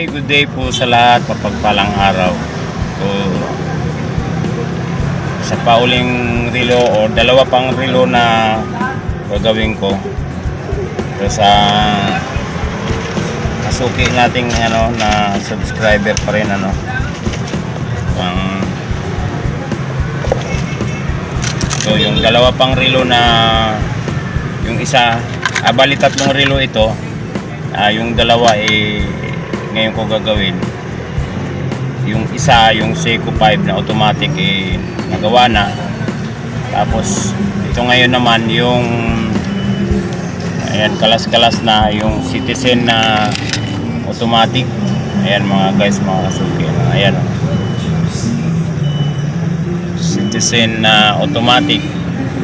Day, good day po sa lahat, papagpalang araw. So, sa pauling relo o dalawa pang relo na gagawin ko. So, sa kasuki nating ano na subscriber pa rin ano. Ang So yung dalawa pang relo na yung isa, ah, bali tatlong relo ito. Ah, yung dalawa eh ngayon ko gagawin. Yung isa, yung Seiko 5 na automatic eh nagawa na. Tapos ito ngayon naman yung ayan kalas-kalas na yung Citizen na automatic. Ayan mga guys, mga kasuki. Ayan. Citizen na automatic.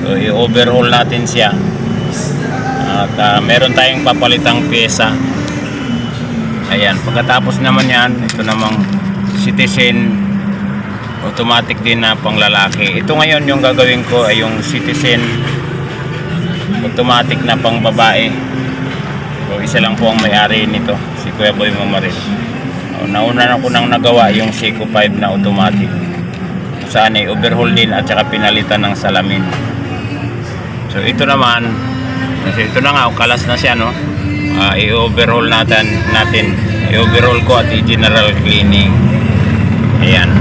So, i-overhaul natin siya. At ah, meron tayong papalitang pyesa. Ayan, pagkatapos naman yan, ito namang Citizen automatic din na pang lalaki. Ito ngayon yung gagawin ko ay yung Citizen automatic na pang babae. So, isa lang po ang may-ari nito, si Kuya Boy Mamarin. So, nauna na ko nang nagawa yung Seiko 5 na automatic saan ay overhaul din at saka pinalitan ng salamin so ito naman ito na nga kalas na siya no Ah, i-overhaul natin natin. I-overhaul ko at i-general cleaning. Ayan.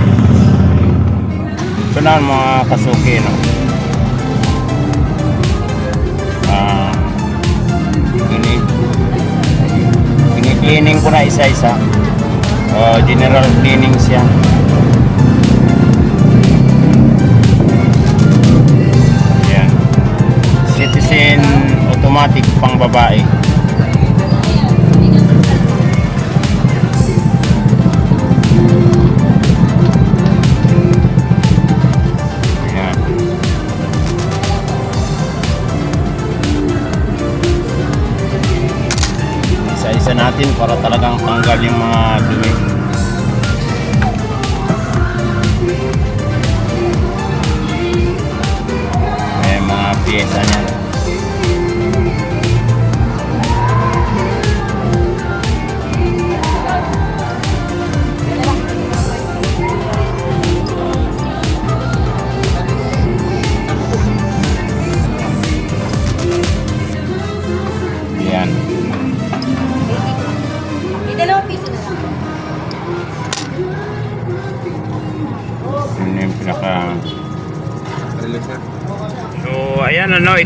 Ito na mga kasuki no? Ah, ini ini-cleaning ko na isa-isa. Ah, general cleaning siya. Ayan. Citizen automatic pang babae. Natin para talagang tanggal yung mga dumi. May mga pyesa niya.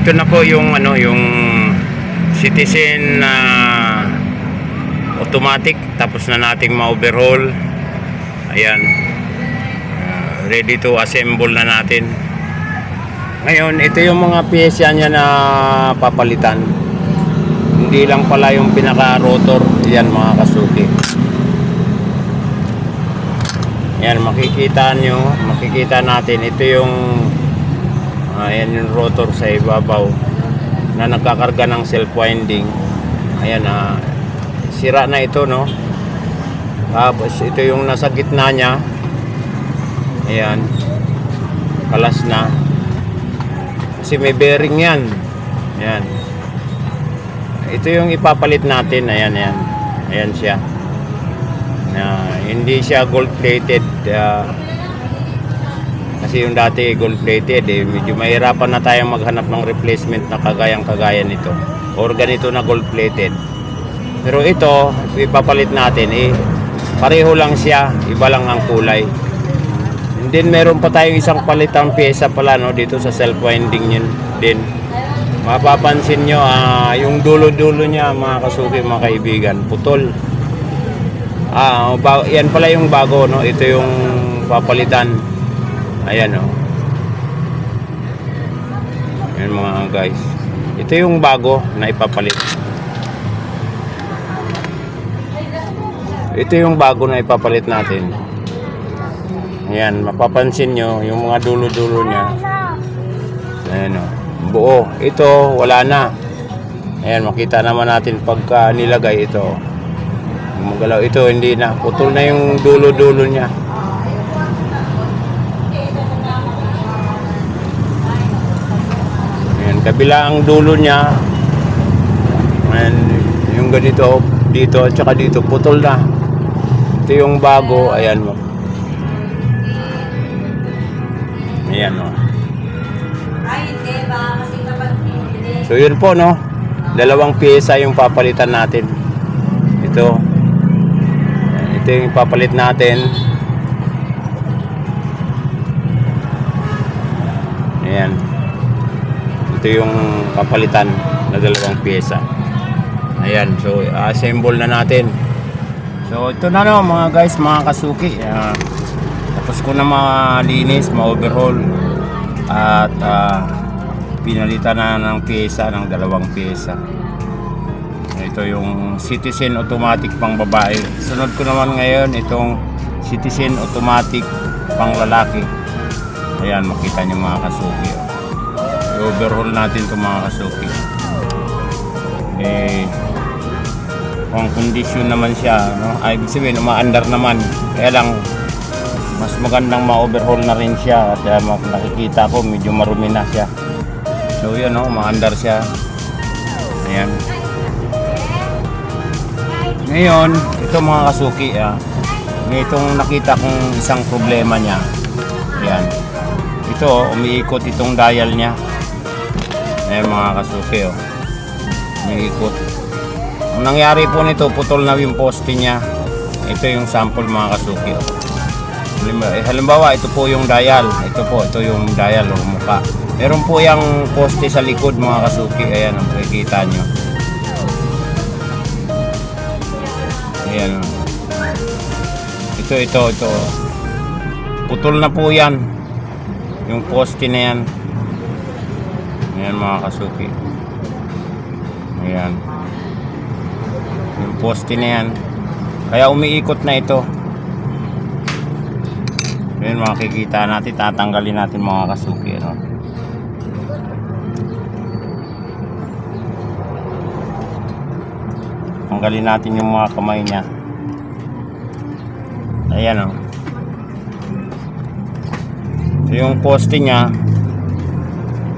Ito na po yung ano, yung Citizen na automatic tapos na nating ma-overhaul. Ayan. Uh, ready to assemble na natin. Ngayon, ito yung mga piyesa niya na papalitan. Hindi lang pala yung pinaka-rotor. Yan mga kasuki. Yan, makikita nyo, makikita natin, ito yung, ayan yung rotor sa ibabaw na nagkakarga ng self-winding. Ayan, ah, sira na ito, no? Tapos, ito yung nasa gitna niya. Ayan, kalas na. Kasi may bearing yan. Ayan. Ito yung ipapalit natin, ayan, ayan. Ayan siya na hindi siya gold plated kasi yung dati gold plated eh, medyo mahirapan na tayong maghanap ng replacement na kagayang kagaya nito or ganito na gold plated pero ito ipapalit natin eh pareho lang siya iba lang ang kulay and then meron pa tayong isang palitang pyesa pala no dito sa self winding yun din mapapansin nyo ah, yung dulo-dulo niya mga kasuki mga kaibigan putol Ah, ba- yan pala yung bago, no? Ito yung papalitan. Ayan, oh. Ayan mga guys. Ito yung bago na ipapalit. Ito yung bago na ipapalit natin. Ayan, mapapansin nyo yung mga dulo-dulo niya. Ayan, oh. Buo. Ito, wala na. Ayan, makita naman natin pagka nilagay ito. Gumagalaw ito, hindi na. Putol na yung dulo-dulo niya. Ayan, kabila ang dulo niya. Ayan, yung ganito, dito at saka dito putol na. Ito yung bago, ayan mo. Ayan oh. Kapag hindi. So yun po no. Dalawang pyesa yung papalitan natin. Ito. Ito yung papalit natin. Ito yung papalitan na dalawang pyesa. Ayan. So assemble na natin. So ito na no mga guys, mga kasuki. Ah, tapos ko na malinis, ma-overhaul. At ah, pinalitan na ng pyesa ng dalawang pyesa ito yung citizen automatic pang babae sunod ko naman ngayon itong citizen automatic pang lalaki ayan makita niyo mga kasuki oh. I-overhaul natin itong mga kasuki eh kung condition naman siya no? ay ibig sabihin umaandar naman kaya lang mas magandang ma-overhaul na rin siya at uh, nakikita ko medyo marumi na siya So yun no, maandar siya. Ayan. Ngayon, ito mga kasuki ah. May itong nakita kong isang problema niya. Ayan. Ito, umiikot itong dial niya. Ayan mga kasuki oh. Umiikot. Ang nangyari po nito, putol na yung poste niya. Ito yung sample mga kasuki oh. Halimbawa, eh, halimbawa, ito po yung dial. Ito po, ito yung dial o mukha. Meron po yung poste sa likod mga kasuki. Ayan, ang makikita nyo. Ayan. Ito, ito, ito. Putol na po yan. Yung poste na yan. Ayan mga kasuki. Ayan. Yung poste na yan. Kaya umiikot na ito. Ayan makikita natin. Tatanggalin natin mga kasuki. Ano? Tanggalin natin yung mga kamay niya. Ayan o. So yung poste niya,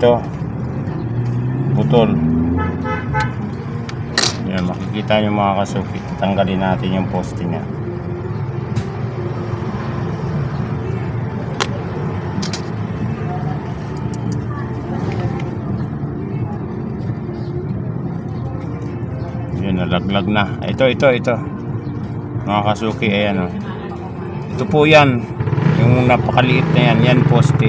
ito, putol. Ayan, makikita yung mga kasuki. Tanggalin natin yung poste niya. Yun, nalaglag na. Ito, ito, ito. Mga kasuki, ayan o. Ito po yan. Yung napakaliit na yan. Yan poste.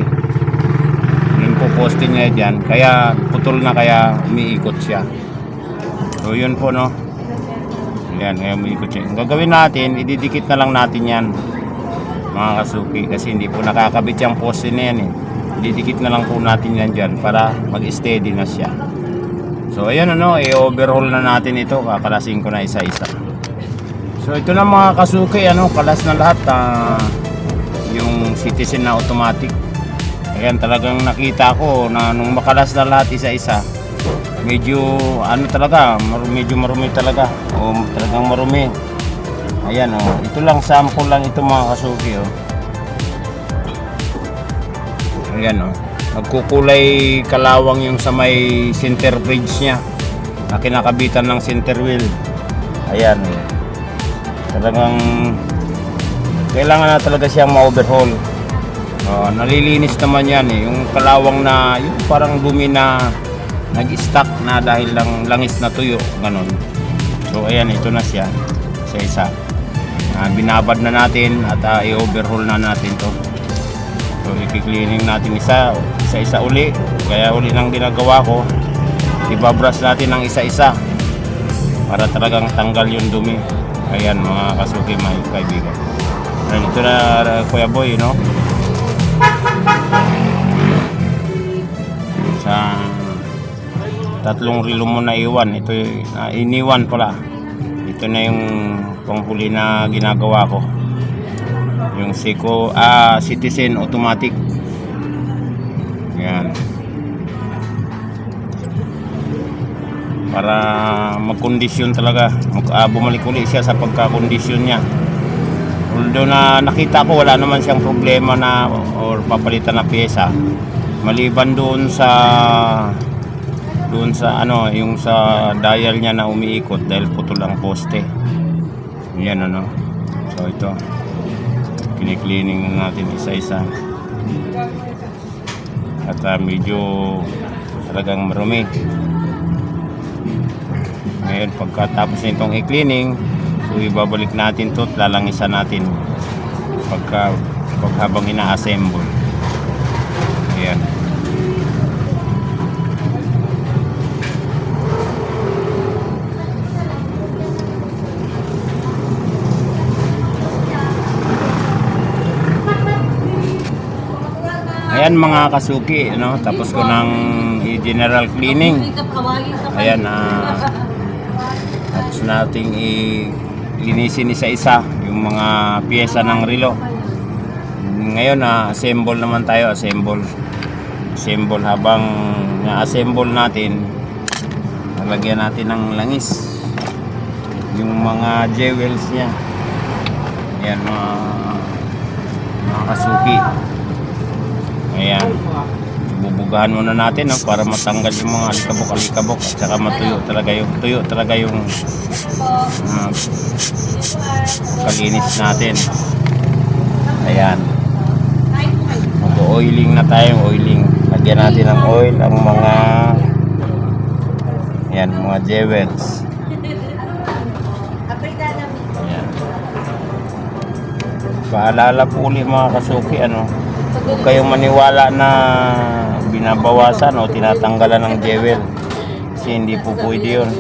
Yan po poste niya dyan. Kaya putol na kaya umiikot siya. So yun po no. Yan, kaya umiikot siya. Ang gagawin natin, ididikit na lang natin yan. Mga kasuki. Kasi hindi po nakakabit yung poste na yan eh. Ididikit na lang po natin yan dyan para mag-steady na siya. So ayan ano, i-overhaul na natin ito. Kakalasin ko na isa-isa. So ito na mga kasuki, ano, kalas na lahat. ah, yung citizen na automatic. Ayan, talagang nakita ko na nung makalas na lahat isa-isa, medyo ano talaga, mar- medyo marumi talaga. O talagang marumi. Ayan oh, ito lang sample lang ito mga kasuki oh. Ayan oh. Nagkukulay kalawang yung sa may center bridge niya na kinakabitan ng center wheel. Ayan. Talagang kailangan na talaga siyang ma-overhaul. Oh, nalilinis naman yan eh. Yung kalawang na, yung parang dumi na nag-stuck na dahil lang langis na tuyo. Ganon. So ayan, ito na siya. Isa-isa. Ah, binabad na natin at ah, i-overhaul na natin to. So i-cleaning natin isa, isa-isa uli. Kaya uli nang ginagawa ko, ibabrush natin ng isa-isa para talagang tanggal yung dumi. Ayan mga kasuki mga kaibigan. Ayan, ito na uh, Kuya Boy, no? Sa tatlong rilo mo na iwan. Ito na iniwan pala. Ito na yung panghuli na ginagawa ko. Yung Seiko ah Citizen automatic. Yan. Para magkondisyon talaga. Mag, ah, bumalik ulit siya sa pagkakondisyon niya. Although na nakita ko wala naman siyang problema na or papalitan na pyesa. Maliban doon sa doon sa ano, yung sa dial niya na umiikot dahil putol ang poste. Yan ano. So ito. Kiniklining na natin isa-isa. At ah, medyo talagang marumi. Ngayon pagkatapos nitong i-cleaning, so ibabalik natin to at lalangisan natin pagka pag habang ina-assemble. Ayan. Ayan mga kasuki, no? Tapos ko ng i-general cleaning. Ayan na tapos nating i-linisin isa-isa yung mga piyesa ng relo. Ngayon na assemble naman tayo, assemble. Assemble habang na-assemble natin, lalagyan natin ng langis yung mga jewels niya. Ayan mga mga kasuki. Ayan. Bubugahan muna natin no, para matanggal yung mga alikabok-alikabok at saka matuyo talaga yung tuyo talaga yung uh, kalinis natin. Ayan. Mag-oiling na tayo, oiling. Lagyan natin ng oil ang mga Ayan, mga jewels. Paalala po ulit mga kasuki, ano, huwag kayong maniwala na binabawasan o tinatanggalan ng jewel. Kasi hindi po pwede yun.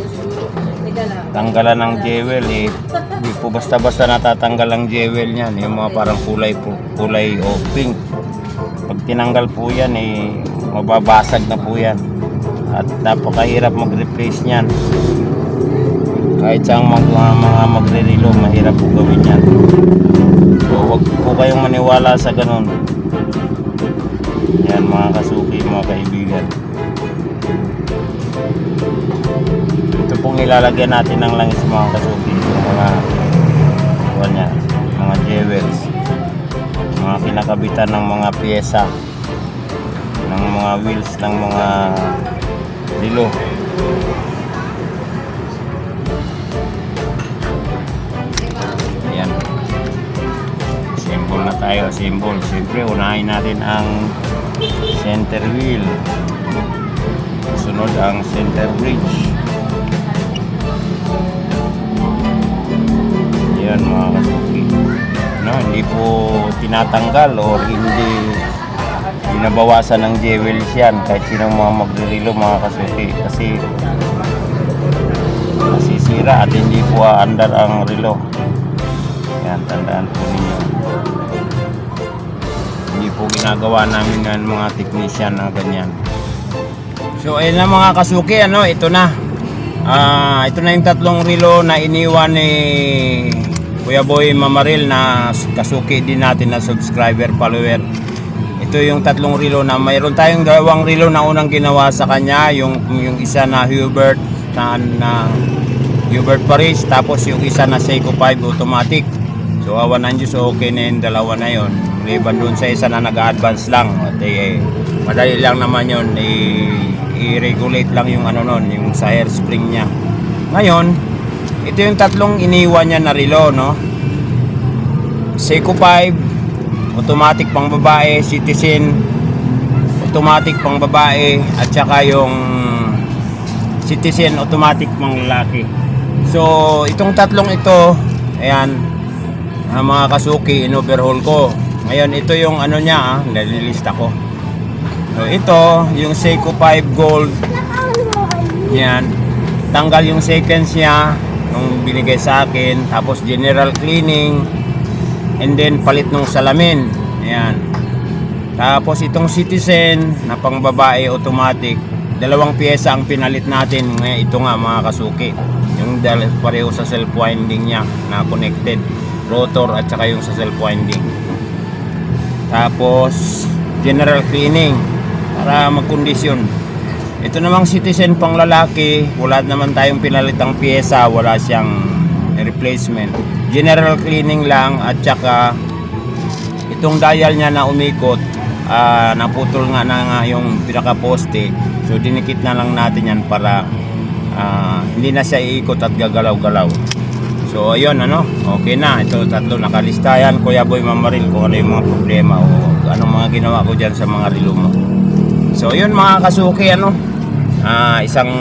Tanggalan ng jewel eh. Hindi po basta-basta natatanggal ang jewel niyan. Yung mga parang kulay po, kulay o pink. Pag tinanggal po yan eh, mababasag na po yan. At napakahirap mag-replace niyan. Kahit sa mga, mga magre-relo, mahirap po gawin yan. So, wag po kayong maniwala sa ganun. Yan mga kasuki, mga kaibigan. Ito pong ilalagyan natin ng langis mga kasuki. Yung mga, niya, mga jewels. Mga kinakabitan ng mga pyesa. Ng mga wheels ng mga relo. Ayan. Symbol na tayo, symbol. Siyempre, unahin natin ang center wheel. Sunod ang center bridge. Yan mga kasuki. No, hindi po tinatanggal or hindi binabawasan ng jewels yan kahit sino mga magre-relo mga kasuki kasi masisira at hindi po aandar ang relo. Yan, tandaan po ninyo. Po ginagawa namin yan mga technician na ganyan. So ayun na mga kasuki, ano, ito na. Ah, ito na yung tatlong relo na iniwan ni Kuya Boy Mamaril na kasuki din natin na subscriber, follower. Ito yung tatlong relo na mayroon tayong dalawang relo na unang ginawa sa kanya, yung yung isa na Hubert na, na Hubert Paris, tapos yung isa na Seiko 5 automatic. So awan ng Diyos, okay na yung dalawa na yon. Maliban dun sa isa na nag-advance lang. At eh, madali lang naman yun, i- i-regulate lang yung ano nun, yung sa hairspring niya. Ngayon, ito yung tatlong iniwan niya na relo, no? Seiko 5, automatic pang babae, Citizen, automatic pang babae, at saka yung Citizen automatic pang lalaki. So, itong tatlong ito, ayan, ang mga kasuki, in-overhaul ko. Ngayon, ito yung ano niya, ah, nalilista ko. So, ito, yung Seiko 5 Gold. Yan. Tanggal yung seconds niya nung binigay sa akin. Tapos general cleaning. And then palit nung salamin. Ayan. Tapos itong Citizen na pang babae automatic. Dalawang pyesa ang pinalit natin. Ngayon ito nga mga kasuki. Yung pareho sa self winding niya na connected. Rotor at saka yung sa self winding. Tapos general cleaning para magkondisyon. Ito namang citizen pang lalaki, wala naman tayong pinalitang pyesa, wala siyang replacement. General cleaning lang at saka itong dial niya na umikot, ah, naputol nga na nga yung pinaka-poste. So dinikit na lang natin yan para ah, hindi na siya iikot at gagalaw-galaw. So ayun ano, okay na. Ito tatlo nakalista yan. Kuya Boy Mamaril kung ano yung mga problema o anong mga ginawa ko dyan sa mga relo mo. So yun mga kasuki ano, ah, isang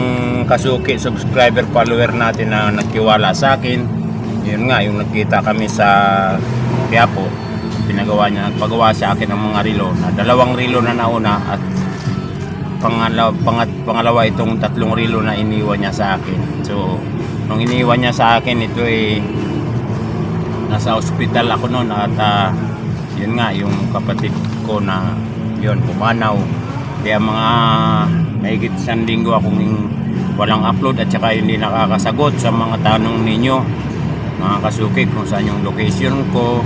kasuki subscriber follower natin na nagtiwala sa akin. Yun nga, yung nagkita kami sa Quiapo, pinagawa niya, nagpagawa sa akin ng mga relo na dalawang relo na nauna at pangalawa, pangat, pangalawa itong tatlong relo na iniwan niya sa akin. So, nung iniwan niya sa akin, ito eh, nasa ospital ako noon at ah, yun nga, yung kapatid ko na yun, pumanaw. Kaya mga mahigit isang linggo akong walang upload at saka hindi nakakasagot sa mga tanong ninyo mga kasuki kung saan yung location ko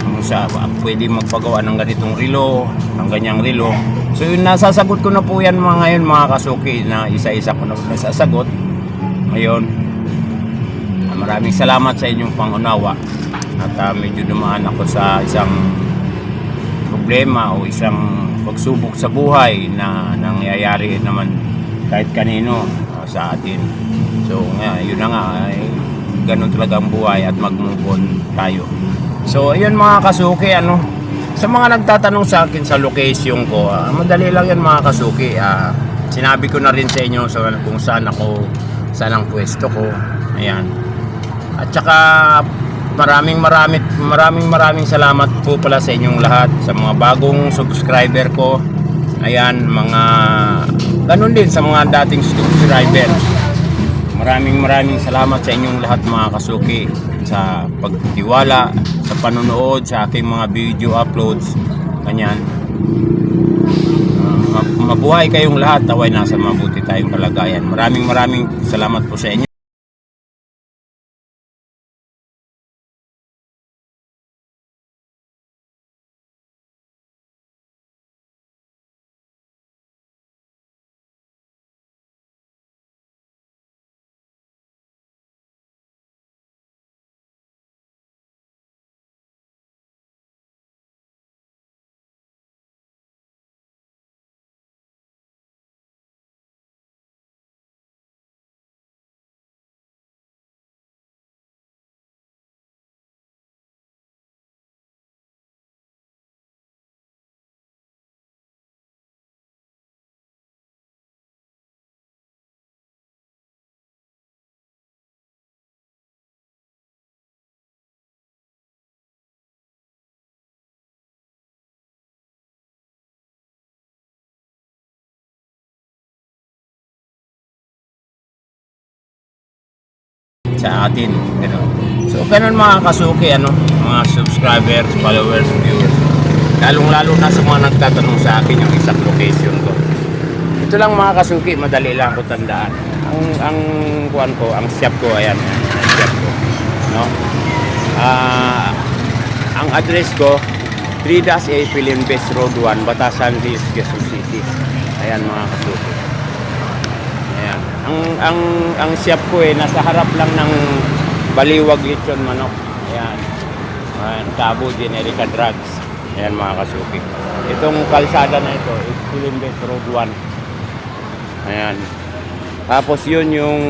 kung sa pwede magpagawa ng ganitong relo ng ganyang relo so yun nasasagot ko na po yan mga ngayon mga kasuki na isa-isa ko na nasasagot ngayon ah, maraming salamat sa inyong pangunawa at ah, medyo dumaan ako sa isang problema o isang pagsubok sa buhay na nangyayari naman kahit kanino ah, sa atin. So nga, yun na nga, ay, ganun talaga ang buhay at on tayo. So ayun mga kasuki, ano, sa mga nagtatanong sa akin sa location ko, ah, madali lang yan mga kasuki. Ah, sinabi ko na rin sa inyo sa, kung saan ako, saan ang pwesto ko. Ayan. At saka maraming maraming maraming maraming salamat po pala sa inyong lahat sa mga bagong subscriber ko. Ayan, mga ganun din sa mga dating subscriber. Maraming maraming salamat sa inyong lahat mga kasuki sa pagtiwala, sa panonood sa aking mga video uploads. Ganyan. Ma- mabuhay kayong lahat, naway nasa mabuti tayong kalagayan. Maraming maraming salamat po sa inyo. Sa atin. Ganun. So, ganun mga kasuki, ano, mga subscribers, followers, viewers. Lalong-lalo na sa mga nagtatanong sa akin yung exact location ko. Ito lang mga kasuki, madali lang ko tandaan. Ang, ang kuan ko, ang shop ko, ayan, ang shop ko. No? Ah, ang address ko, 3-A Philippines Road 1, Batasan Hills, Quezon City. Ayan mga kasuki. Ang ang ang shop ko eh nasa harap lang ng Baliwag Lechon Manok. Ayan. Ayan, Tabo Generica Drugs. Ayan mga kasuki. Itong kalsada na ito, is Philippines Road 1. Ayan. Tapos yun yung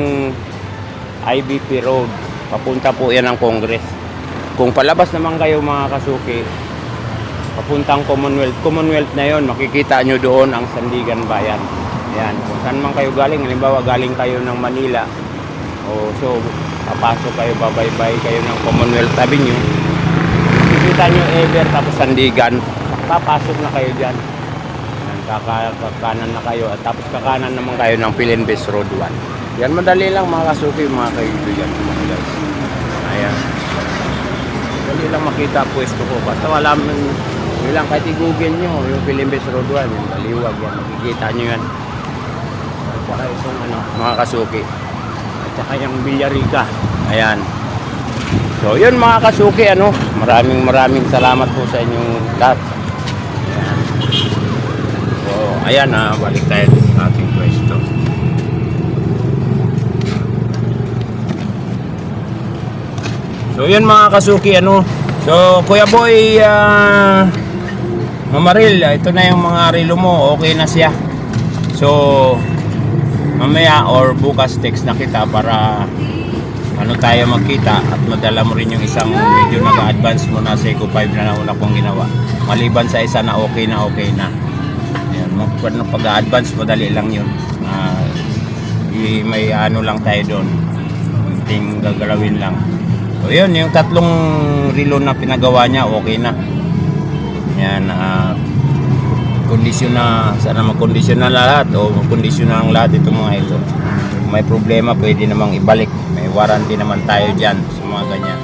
IBP Road. Papunta po yan ng Congress. Kung palabas naman kayo mga kasuki, papuntang Commonwealth. Commonwealth na yon, makikita nyo doon ang Sandigan Bayan. Ayan, kung saan man kayo galing, halimbawa galing kayo ng Manila, o so, papasok kayo, babaybay kayo ng Commonwealth Avenue, makikita nyo Ever, tapos Sandigan, papasok na kayo dyan. Ayan, kaka- kakanan na kayo, at tapos kakanan naman kayo ng Pilinbes Road 1. Yan, madali lang mga kasuki, mga kaibigan, guys. Ayan. Dali lang makita pwesto ko. Basta wala man, yun lang, kahit i-google nyo, yung Pilimbes Road 1, yung baliwag yan, makikita nyo yan. At saka itong ano, mga kasuki. At saka yung Villarica. Ayan. So, yun mga kasuki, ano, maraming maraming salamat po sa inyong lahat. So, ayan na, balik tayo sa ating pwesto. So yun mga kasuki ano. So Kuya Boy ah, Mamaril, ito na yung mga relo mo, okay na siya. So, mamaya or bukas text na kita para ano tayo magkita at madala mo rin yung isang medyo nag-advance mo na Seiko 5 na nauna kong ginawa. Maliban sa isa na okay na okay na. Ayan, mag- pag-advance madali lang yun. I- may ano lang tayo doon. Ting gagalawin lang. So yun, yung tatlong relo na pinagawa niya, okay na. Yan, ah, kondisyon na, sana magkondisyon na lahat o magkondisyon na ang lahat itong mga ito. May problema, pwede namang ibalik. May warranty naman tayo dyan sa mga ganyan.